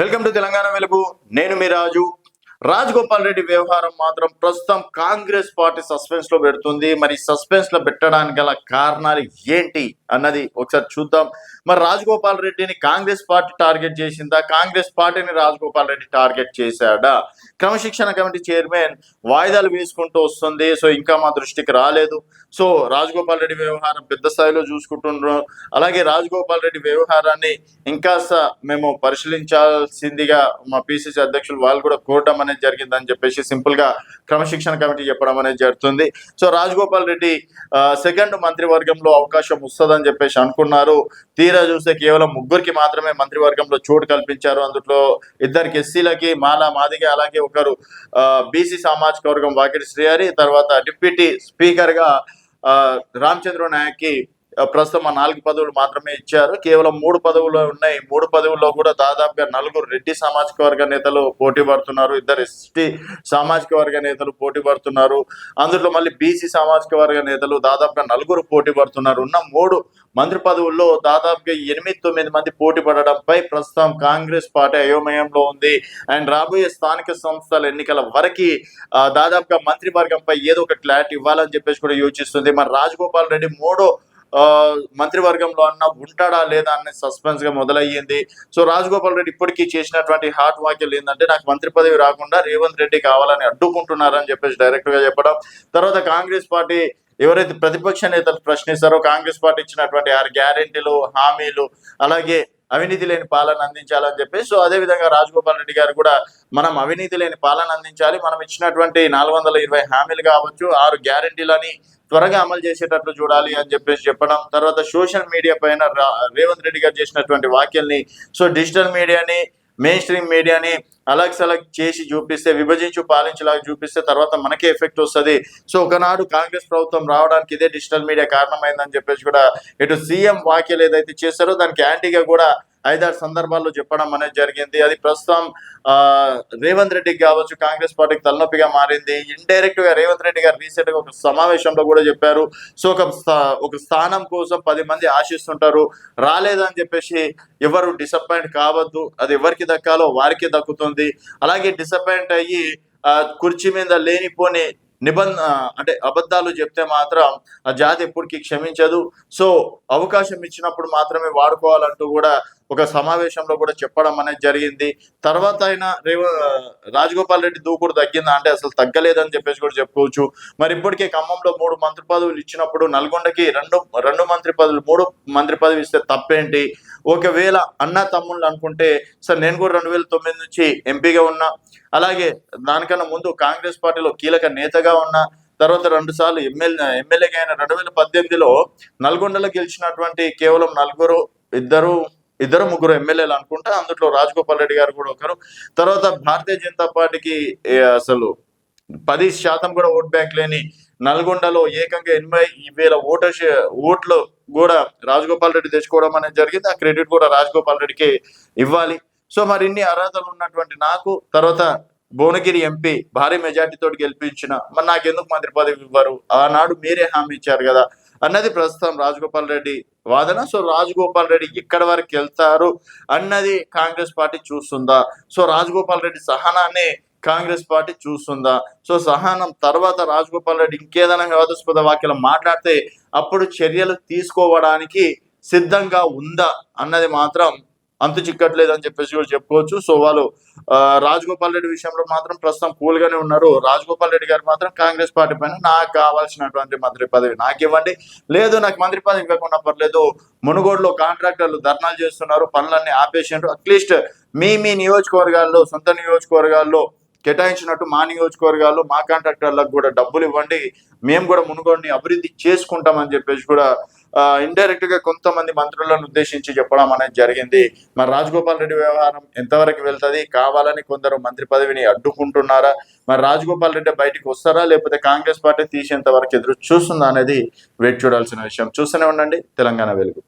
Welcome to Telangana వెలుగు. నేను మీ రాజు. రాజ్ గోపాల్ రెడ్డి వ్యవహారం మాత్రం ప్రస్తుతం కాంగ్రెస్ పార్టీ సస్పెన్స్లో పెడుతుంది. మరి సస్పెన్స్లో పెట్టడానికి గల కారణాలు ఏంటి అన్నది ఒకసారి చూద్దాం. మరి రాజ్ గోపాల్ రెడ్డిని కాంగ్రెస్ పార్టీ టార్గెట్ చేసిందా? కాంగ్రెస్ పార్టీని రాజ్ గోపాల్ రెడ్డి టార్గెట్ చేశాడా? క్రమశిక్షణ కమిటీ చైర్మన్ వాయిదాలు వేసుకుంటూ వస్తుంది. సో ఇంకా మా దృష్టికి రాలేదు. సో రాజగోపాల్ రెడ్డి వ్యవహారం పెద్ద స్థాయిలో చూసుకుంటున్నాం అలాగే రాజ్ గోపాల్ రెడ్డి వ్యవహారాన్ని ఇంకా మేము పరిశీలించాల్సిందిగా మా పిసిసి అధ్యక్షులు వాళ్ళు కూడా కోరడం అనేది జరిగిందని చెప్పేసి సింపుల్గా క్రమశిక్షణ కమిటీ చెప్పడం అనేది జరుగుతుంది. సో రాజగోపాల్ రెడ్డి సెకండ్ మంత్రివర్గంలో అవకాశం వస్తుందని చెప్పేసి అనుకున్నారు. తీరా చూస్తే కేవలం ముగ్గురికి మాత్రమే మంత్రివర్గంలో చోటు కల్పించారు. అందులో ఇద్దరికి ఎస్సీలకి మాలా మాదిగా అలాగే ఒకరు బీసీ సామాజిక వర్గం వాకిటి శ్రీహరి తర్వాత డిప్యూటీ స్పీకర్గా ఆ, రామచంద్ర నాయక్కి ప్రస్తుతం ఆ నాలుగు పదవులు మాత్రమే ఇచ్చారు. కేవలం మూడు పదవులు ఉన్నాయి. మూడు పదవుల్లో కూడా దాదాపుగా నలుగురు రెడ్డి సామాజిక వర్గ నేతలు పోటీ పడుతున్నారు. ఇద్దరు ఎస్టీ సామాజిక వర్గ నేతలు పోటీ పడుతున్నారు. అందులో మళ్ళీ బీసీ సామాజిక వర్గ నేతలు దాదాపుగా నలుగురు పోటీ పడుతున్నారు. ఉన్న మూడు మంత్రి పదవుల్లో దాదాపుగా ఎనిమిది తొమ్మిది మంది పోటీ పడడంపై ప్రస్తుతం కాంగ్రెస్ పార్టీ అయోమయంలో ఉంది. అండ్ రాబోయే స్థానిక సంస్థల ఎన్నికల వరకు దాదాపుగా మంత్రివర్గంపై ఏదో ఒక క్లారిటీ ఇవ్వాలని చెప్పేసి కూడా యోచిస్తుంది. మరి రాజగోపాల్ రెడ్డి మూడో మంత్రివర్గంలో అన్న ఉంటాడా లేదా అనే సస్పెన్స్గా మొదలయ్యింది. సో రాజగోపాల్ రెడ్డి ఇప్పటికీ చేసినటువంటి హాట్ వాక్యాలు ఏంటంటే నాకు మంత్రి పదవి రాకుండా రేవంత్ రెడ్డి కావాలని అడ్డుకుంటున్నారని చెప్పేసి డైరెక్ట్గా చెప్పడం. తర్వాత కాంగ్రెస్ పార్టీ ఎవరైతే ప్రతిపక్ష నేతలు ప్రశ్నిస్తారో కాంగ్రెస్ పార్టీ ఇచ్చినటువంటి ఆరు గ్యారెంటీలు హామీలు అలాగే అవినీతి లేని పాలన అందించాలని చెప్పి సో అదే విధంగా రాజగోపాల్ రెడ్డి గారు కూడా మనం అవినీతి లేని పాలన అందించాలి. మనం ఇచ్చినటువంటి నాలుగు వందల ఇరవై హామీలు కావచ్చు ఆరు గ్యారెంటీలని త్వరగా అమలు చేసేటట్లు చూడాలి అని చెప్పేసి చెప్పడం తర్వాత సోషల్ మీడియా పైన రేవంత్ రెడ్డి గారు చేసినటువంటి వాక్యల్ని సో డిజిటల్ మీడియాని మెయిన్ స్ట్రీమ్ మీడియాని అలగ్ సలగ్ చేసి చూపిస్తే విభజించు పాలించేలాగా చూపిస్తే తర్వాత మనకే ఎఫెక్ట్ వస్తుంది. సో ఒకనాడు కాంగ్రెస్ ప్రభుత్వం రావడానికి ఇదే డిజిటల్ మీడియా కారణమైందని చెప్పేసి కూడా ఇటు సీఎం వాక్యాలు ఏదైతే చేశారో దానికి యాంటీగా కూడా ఐదారు సందర్భాల్లో చెప్పడం అనేది జరిగింది. అది ప్రస్తుతం ఆ రేవంత్ రెడ్డికి కావచ్చు కాంగ్రెస్ పార్టీకి తలనొప్పిగా మారింది. ఇండైరెక్ట్గా రేవంత్ రెడ్డి గారు రీసెంట్గా ఒక సమావేశంలో కూడా చెప్పారు. సో ఒక ఒక స్థానం కోసం పది మంది ఆశిస్తుంటారు. రాలేదని చెప్పేసి ఎవరు డిసప్పాయింట్ కావద్దు. అది ఎవరికి దక్కాలో వారికి దక్కుతుంది. అలాగే డిసప్పాయింట్ అయ్యి కుర్చీ మీద లేనిపోని నిబంధ అంటే అబద్ధాలు చెప్తే మాత్రం ఆ జాతి ఎప్పటికీ క్షమించదు. సో అవకాశం ఇచ్చినప్పుడు మాత్రమే వాడుకోవాలంటూ కూడా ఒక సమావేశంలో కూడా చెప్పడం అనేది జరిగింది. తర్వాత అయినా రేవ రాజగోపాల్ రెడ్డి దూకుడు తగ్గిందా? అంటే అసలు తగ్గలేదని చెప్పేసి కూడా చెప్పుకోవచ్చు. మరి ఇప్పటికే ఖమ్మంలో మూడు మంత్రి పదవులు ఇచ్చినప్పుడు నల్గొండకి రెండు రెండు మంత్రి పదవులు మూడు మంత్రి పదవి ఇస్తే తప్పేంటి? ఒకవేళ అన్న తమ్ముళ్ళు అనుకుంటే సార్ నేను కూడా రెండు వేల తొమ్మిది నుంచి ఎంపీగా ఉన్నా. అలాగే దానికన్నా ముందు కాంగ్రెస్ పార్టీలో కీలక నేతగా ఉన్నా. తర్వాత రెండు సార్లు ఎమ్మెల్యే ఎమ్మెల్యేగా అయిన రెండు వేల పద్దెనిమిదిలో నల్గొండలో గెలిచినటువంటి కేవలం నలుగురు ఇద్దరు ఇద్దరు ముగ్గురు ఎమ్మెల్యేలు అనుకుంటా అందులో రాజగోపాల్ రెడ్డి గారు కూడా ఒకరు. తర్వాత భారతీయ జనతా పార్టీకి అసలు పది శాతం కూడా ఓట్ బ్యాంక్ లేని నల్గొండలో ఏకంగా ఎనభై వేల ఓటర్ ఓట్లు కూడా రాజగోపాల్ రెడ్డి తెచ్చుకోవడం అనేది జరిగింది. ఆ క్రెడిట్ కూడా రాజగోపాల్ రెడ్డికి ఇవ్వాలి. సో మరి ఇన్ని అర్హతలు ఉన్నటువంటి నాకు తర్వాత భువనగిరి ఎంపీ భారీ మెజార్టీతో గెలిపించిన మరి నాకెందుకు మంత్రి పదవి ఇవ్వరు? ఆనాడు మీరే హామీ ఇచ్చారు కదా. అన్నది ప్రస్తుతం రాజగోపాల్ రెడ్డి వాదన. సో రాజగోపాల్ రెడ్డి ఇక్కడ వరకు వెళ్తారు అన్నది కాంగ్రెస్ పార్టీ చూస్తుందా? సో రాజగోపాల్ రెడ్డి సహనాన్ని కాంగ్రెస్ పార్టీ చూస్తుందా? సో సహనం తర్వాత రాజగోపాల్ రెడ్డి ఇంకేదైనా వివాదాస్పద వాక్యాలు మాట్లాడితే అప్పుడు చర్యలు తీసుకోవడానికి సిద్ధంగా ఉందా? అన్నది మాత్రం అంతు చిక్కట్లేదు అని చెప్పేసి కూడా చెప్పుకోవచ్చు. సో వాళ్ళు ఆ, రాజగోపాల్ రెడ్డి విషయంలో మాత్రం ప్రస్తుతం కూల్ గానే ఉన్నారు. రాజగోపాల్ రెడ్డి గారు మాత్రం కాంగ్రెస్ పార్టీ పైన నాకు కావాల్సినటువంటి మంత్రి పదవి నాకు ఇవ్వండి. లేదు నాకు మంత్రి పదవి ఇవ్వకుండా పర్లేదు. మునుగోడులో కాంట్రాక్టర్లు ధర్నాలు చేస్తున్నారు. పనులన్నీ ఆపేసినారు అట్లీస్ట్ మీ మీ నియోజకవర్గాల్లో సొంత నియోజకవర్గాల్లో కేటాయించినట్టు మా నియోజకవర్గాల్లో మా కాంట్రాక్టర్లకు కూడా డబ్బులు ఇవ్వండి. మేము కూడా మునుగోడిని అభివృద్ధి చేసుకుంటామని చెప్పేసి కూడా ఇండైరెక్ట్గా కొంతమంది మంత్రులను ఉద్దేశించి చెప్పడం అనేది జరిగింది. మరి రాజగోపాల్ రెడ్డి వ్యవహారం ఎంతవరకు వెళ్తది? కావాలని కొందరు మంత్రి పదవిని అడ్డుకుంటున్నారా? మరి రాజగోపాల్ రెడ్డి బయటకు వస్తారా? లేకపోతే కాంగ్రెస్ పార్టీ తీసేంత వరకు ఎదురు చూస్తుందా అనేది వేచి చూడాల్సిన విషయం. చూస్తూనే ఉండండి. తెలంగాణ వెలుగు.